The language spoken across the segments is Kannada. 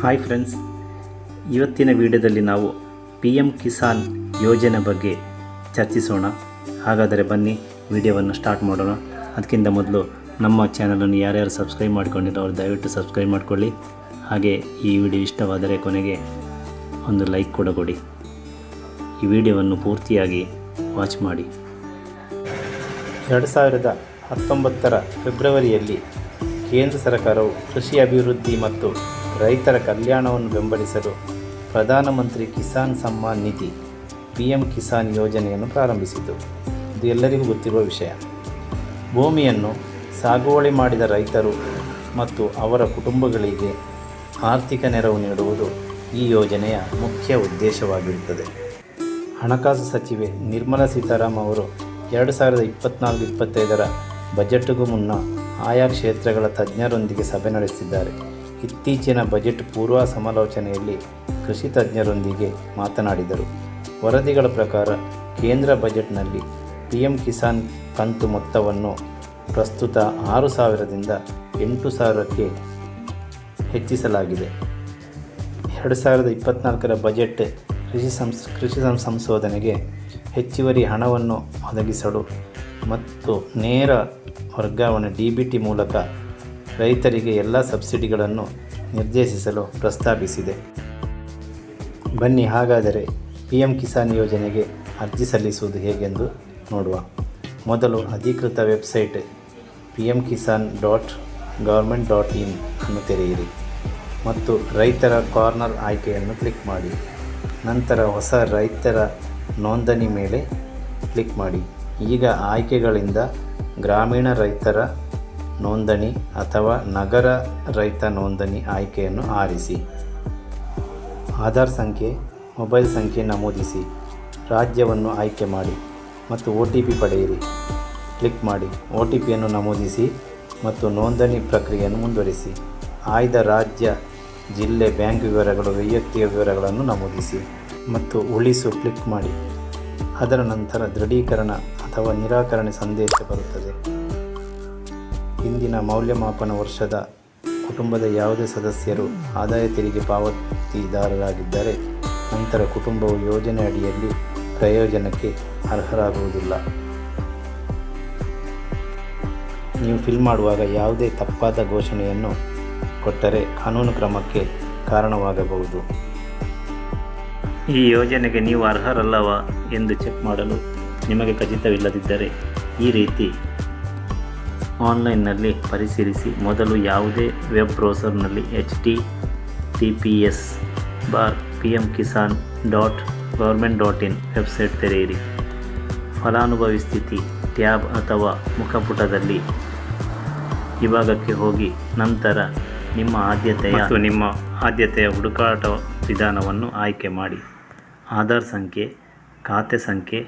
ಹಾಯ್ ಫ್ರೆಂಡ್ಸ್ ಇವತ್ತಿನ ವಿಡಿಯೋದಲ್ಲಿ ನಾವು ಪಿ ಎಂ ಕಿಸಾನ್ ಯೋಜನೆ ಬಗ್ಗೆ ಚರ್ಚಿಸೋಣ. ಹಾಗಾದರೆ ಬನ್ನಿ, ವಿಡಿಯೋವನ್ನು ಸ್ಟಾರ್ಟ್ ಮಾಡೋಣ. ಅದಕ್ಕಿಂತ ಮೊದಲು ನಮ್ಮ ಚಾನಲನ್ನು ಯಾರ್ಯಾರು ಸಬ್ಸ್ಕ್ರೈಬ್ ಮಾಡ್ಕೊಂಡಿರೋ ಅವ್ರು ದಯವಿಟ್ಟು ಸಬ್ಸ್ಕ್ರೈಬ್ ಮಾಡಿಕೊಳ್ಳಿ. ಹಾಗೆ ಈ ವಿಡಿಯೋ ಇಷ್ಟವಾದರೆ ಕೊನೆಗೆ ಒಂದು ಲೈಕ್ ಕೂಡ ಕೊಡಿ. ಈ ವಿಡಿಯೋವನ್ನು ಪೂರ್ತಿಯಾಗಿ ವಾಚ್ ಮಾಡಿ. ಎರಡು ಸಾವಿರದ ಹತ್ತೊಂಬತ್ತರ ಫೆಬ್ರವರಿಯಲ್ಲಿ ಕೇಂದ್ರ ಸರ್ಕಾರವು ಕೃಷಿ ಅಭಿವೃದ್ಧಿ ಮತ್ತು ರೈತರ ಕಲ್ಯಾಣವನ್ನು ಬೆಂಬಲಿಸಲು ಪ್ರಧಾನಮಂತ್ರಿ ಕಿಸಾನ್ ಸಮ್ಮಾನ್ ನಿಧಿ ಪಿ ಎಂ ಕಿಸಾನ್ ಯೋಜನೆಯನ್ನು ಪ್ರಾರಂಭಿಸಿತು. ಇದು ಎಲ್ಲರಿಗೂ ಗೊತ್ತಿರುವ ವಿಷಯ. ಭೂಮಿಯನ್ನು ಸಾಗುವಳಿ ಮಾಡಿದ ರೈತರು ಮತ್ತು ಅವರ ಕುಟುಂಬಗಳಿಗೆ ಆರ್ಥಿಕ ನೆರವು ನೀಡುವುದು ಈ ಯೋಜನೆಯ ಮುಖ್ಯ ಉದ್ದೇಶವಾಗಿರುತ್ತದೆ. ಹಣಕಾಸು ಸಚಿವೆ ನಿರ್ಮಲಾ ಸೀತಾರಾಮ್ ಅವರು ಎರಡು ಸಾವಿರದ ಇಪ್ಪತ್ತ್ನಾಲ್ಕು ಇಪ್ಪತ್ತೈದರ ಬಜೆಟ್ಗೂ ಮುನ್ನ ಆಯಾ ಕ್ಷೇತ್ರಗಳ ತಜ್ಞರೊಂದಿಗೆ ಸಭೆ ನಡೆಸಿದ್ದಾರೆ. ಇತ್ತೀಚಿನ ಬಜೆಟ್ ಪೂರ್ವ ಸಮಾಲೋಚನೆಯಲ್ಲಿ ಕೃಷಿ ತಜ್ಞರೊಂದಿಗೆ ಮಾತನಾಡಿದರು. ವರದಿಗಳ ಪ್ರಕಾರ ಕೇಂದ್ರ ಬಜೆಟ್ನಲ್ಲಿ ಪಿ ಎಂ ಕಿಸಾನ್ ಕಂತು ಮೊತ್ತವನ್ನು ಪ್ರಸ್ತುತ ಆರು ಸಾವಿರದಿಂದ ಎಂಟು ಸಾವಿರಕ್ಕೆ ಹೆಚ್ಚಿಸಲಾಗಿದೆ. ಎರಡು ಸಾವಿರದ ಇಪ್ಪತ್ತ್ನಾಲ್ಕರ ಬಜೆಟ್ ಕೃಷಿ ಸಂಸ್, ಕೃಷಿ ಸಂಶೋಧನೆಗೆ ಹೆಚ್ಚುವರಿ ಹಣವನ್ನು ಒದಗಿಸಲು ಮತ್ತು ನೇರ ವರ್ಗಾವಣೆ ಡಿ ಬಿ ಟಿ ಮೂಲಕ ರೈತರಿಗೆ ಎಲ್ಲ ಸಬ್ಸಿಡಿಗಳನ್ನು ನಿರ್ದೇಶಿಸಲು ಪ್ರಸ್ತಾಪಿಸಿದೆ. ಬನ್ನಿ ಹಾಗಾದರೆ ಪಿ ಎಂ ಕಿಸಾನ್ ಯೋಜನೆಗೆ ಅರ್ಜಿ ಸಲ್ಲಿಸುವುದು ಹೇಗೆಂದು ನೋಡುವ. ಮೊದಲು ಅಧಿಕೃತ website P M Kisan dot government dot in ಅನ್ನು ತೆರೆಯಿರಿ ಮತ್ತು ರೈತರ ಕಾರ್ನರ್ ಆಯ್ಕೆಯನ್ನು ಕ್ಲಿಕ್ ಮಾಡಿ. ನಂತರ ಹೊಸ ರೈತರ ನೋಂದಣಿ ಮೇಲೆ ಕ್ಲಿಕ್ ಮಾಡಿ. ಈಗ ಆಯ್ಕೆಗಳಿಂದ ಗ್ರಾಮೀಣ ರೈತರ ನೋಂದಣಿ ಅಥವಾ ನಗರ ರೈತ ನೋಂದಣಿ ಆಯ್ಕೆಯನ್ನು ಆರಿಸಿ. ಆಧಾರ್ ಸಂಖ್ಯೆ, ಮೊಬೈಲ್ ಸಂಖ್ಯೆ ನಮೂದಿಸಿ. ರಾಜ್ಯವನ್ನು ಆಯ್ಕೆ ಮಾಡಿ ಮತ್ತು ಒ ಟಿ ಪಿ ಪಡೆಯಿರಿ. ಕ್ಲಿಕ್ ಮಾಡಿ ಒ ಟಿ ಪಿಯನ್ನು ನಮೂದಿಸಿ ಮತ್ತು ನೋಂದಣಿ ಪ್ರಕ್ರಿಯೆಯನ್ನು ಮುಂದುವರಿಸಿ. ಆಯ್ದ ರಾಜ್ಯ, ಜಿಲ್ಲೆ ಬ್ಯಾಂಕ್ ವಿವರಗಳು, ವೈಯಕ್ತಿಕ ವಿವರಗಳನ್ನು ನಮೂದಿಸಿ ಮತ್ತು ಉಳಿಸು ಕ್ಲಿಕ್ ಮಾಡಿ. ಅದರ ನಂತರ ದೃಢೀಕರಣ ಅಥವಾ ನಿರಾಕರಣೆ ಸಂದೇಶ ಬರುತ್ತದೆ. ಇಂದಿನ ಮೌಲ್ಯಮಾಪನ ವರ್ಷದ ಕುಟುಂಬದ ಯಾವುದೇ ಸದಸ್ಯರು ಆದಾಯ ತೆರಿಗೆ ಪಾವತಿದಾರರಾಗಿದ್ದರೆ ನಂತರ ಕುಟುಂಬವು ಯೋಜನೆ ಅಡಿಯಲ್ಲಿ ಪ್ರಯೋಜನಕ್ಕೆ ಅರ್ಹರಾಗುವುದಿಲ್ಲ. ನೀವು ಫಿಲ್ ಮಾಡುವಾಗ ಯಾವುದೇ ತಪ್ಪಾದ ಘೋಷಣೆಯನ್ನು ಕೊಟ್ಟರೆ ಕಾನೂನು ಕ್ರಮಕ್ಕೆ ಕಾರಣವಾಗಬಹುದು. ಈ ಯೋಜನೆಗೆ ನೀವು ಅರ್ಹರಲ್ಲವಾ ಎಂದು ಚೆಕ್ ಮಾಡಲು ನಿಮಗೆ ಖಚಿತವಿಲ್ಲದಿದ್ದರೆ ಈ ರೀತಿ ಆನ್ಲೈನ್ನಲ್ಲಿ ಪರಿಶೀಲಿಸಿ. ಮೊದಲು ಯಾವುದೇ web ಬ್ರೌಸರ್ನಲ್ಲಿ H T T P S bar P M Kisan dot government dot in website ತೆರೆಯಿರಿ. ಫಲಾನುಭವಿ ಸ್ಥಿತಿ, ಟ್ಯಾಬ್ ಅಥವಾ ಮುಖಪುಟದಲ್ಲಿ ವಿಭಾಗಕ್ಕೆ ಹೋಗಿ ನಂತರ ನಿಮ್ಮ ಆದ್ಯತೆಯ ಮತ್ತು ನಿಮ್ಮ ಆದ್ಯತೆಯ ಹುಡುಕಾಟ ವಿಧಾನವನ್ನು ಆಯ್ಕೆ ಮಾಡಿ. ಆಧಾರ್ ಸಂಖ್ಯೆ, ಖಾತೆ ಸಂಖ್ಯೆ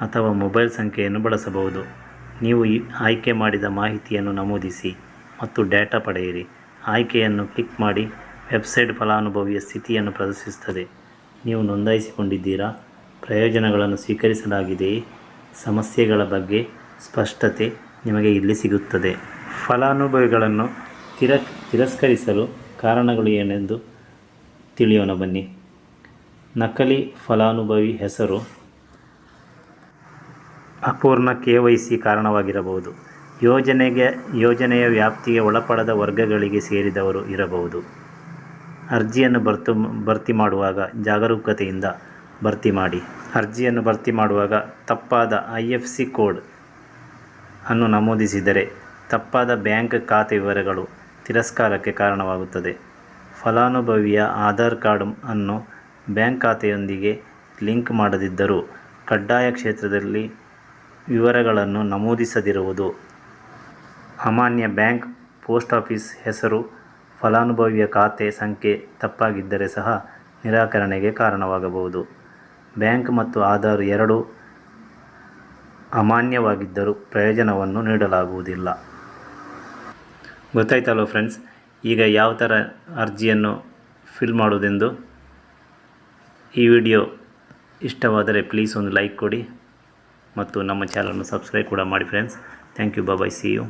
ಅಥವಾ ಮೊಬೈಲ್ ಸಂಖ್ಯೆಯನ್ನು ಬಳಸಬಹುದು. ನೀವು ಆಯ್ಕೆ ಮಾಡಿದ ಮಾಹಿತಿಯನ್ನು ನಮೂದಿಸಿ ಮತ್ತು ಡೇಟಾ ಪಡೆಯಿರಿ. ಆಯ್ಕೆಯನ್ನು ಕ್ಲಿಕ್ ಮಾಡಿ ವೆಬ್ಸೈಟ್ ಫಲಾನುಭವಿಯ ಸ್ಥಿತಿಯನ್ನು ಪ್ರದರ್ಶಿಸುತ್ತದೆ. ನೀವು ನೋಂದಾಯಿಸಿಕೊಂಡಿದ್ದೀರಾ? ಪ್ರಯೋಜನಗಳನ್ನು ಸ್ವೀಕರಿಸಲಾಗಿದೆಯೇ ಸಮಸ್ಯೆಗಳ ಬಗ್ಗೆ ಸ್ಪಷ್ಟತೆ ನಿಮಗೆ ಇಲ್ಲಿ ಸಿಗುತ್ತದೆ. ಫಲಾನುಭವಿಗಳನ್ನು ತಿರ ತಿರಸ್ಕರಿಸಲು ಕಾರಣಗಳು ಏನೆಂದು ತಿಳಿಯೋಣ ಬನ್ನಿ. ನಕಲಿ ಫಲಾನುಭವಿ ಹೆಸರು ಅಪೂರ್ಣ ಕೆ ವೈ ಸಿ ಕಾರಣವಾಗಿರಬಹುದು. ಯೋಜನೆಗೆ, ಯೋಜನೆಯ ವ್ಯಾಪ್ತಿಗೆ ಒಳಪಡದ ವರ್ಗಗಳಿಗೆ ಸೇರಿದವರು ಇರಬಹುದು. ಅರ್ಜಿಯನ್ನು ಭರ್ತು, ಭರ್ತಿ ಮಾಡುವಾಗ ಜಾಗರೂಕತೆಯಿಂದ ಭರ್ತಿ ಮಾಡಿ. ಅರ್ಜಿಯನ್ನು ಭರ್ತಿ ಮಾಡುವಾಗ ತಪ್ಪಾದ ಐ ಎಫ್ ಸಿ ಕೋಡ್ ಅನ್ನು ನಮೂದಿಸಿದರೆ ತಪ್ಪಾದ ಬ್ಯಾಂಕ್ ಖಾತೆ ವಿವರಗಳು ತಿರಸ್ಕಾರಕ್ಕೆ ಕಾರಣವಾಗುತ್ತದೆ. ಫಲಾನುಭವಿಯ ಆಧಾರ್ ಕಾರ್ಡ್ ಅನ್ನು ಬ್ಯಾಂಕ್ ಖಾತೆಯೊಂದಿಗೆ ಲಿಂಕ್ ಮಾಡದಿದ್ದರೂ ಕಡ್ಡಾಯ ಕ್ಷೇತ್ರದಲ್ಲಿ ವಿವರಗಳನ್ನು ನಮೂದಿಸದಿರುವುದು. ಅಮಾನ್ಯ ಬ್ಯಾಂಕ್ ಪೋಸ್ಟ್ ಆಫೀಸ್ ಹೆಸರು, ಫಲಾನುಭವಿಯ ಖಾತೆ ಸಂಖ್ಯೆ ತಪ್ಪಾಗಿದ್ದರೆ ಸಹ ನಿರಾಕರಣೆಗೆ ಕಾರಣವಾಗಬಹುದು. ಬ್ಯಾಂಕ್ ಮತ್ತು ಆಧಾರ್ ಎರಡೂ ಅಮಾನ್ಯವಾಗಿದ್ದರೂ ಪ್ರಯೋಜನವನ್ನು ನೀಡಲಾಗುವುದಿಲ್ಲ. ಗೊತ್ತಾಯ್ತಲ್ವ ಫ್ರೆಂಡ್ಸ್? ಈಗ ಯಾವ ಥರ ಅರ್ಜಿಯನ್ನು ಫಿಲ್ ಮಾಡುವುದೆಂದು? ಈ ವಿಡಿಯೋ ಇಷ್ಟವಾದರೆ ಪ್ಲೀಸ್ ಒಂದು ಲೈಕ್ ಕೊಡಿ. ಮತ್ತು ನಮ್ಮ ಚಾನಲನ್ನು ಸಬ್ಸ್ಕ್ರೈಬ್ ಕೂಡ ಮಾಡಿ friends thank you bye bye see you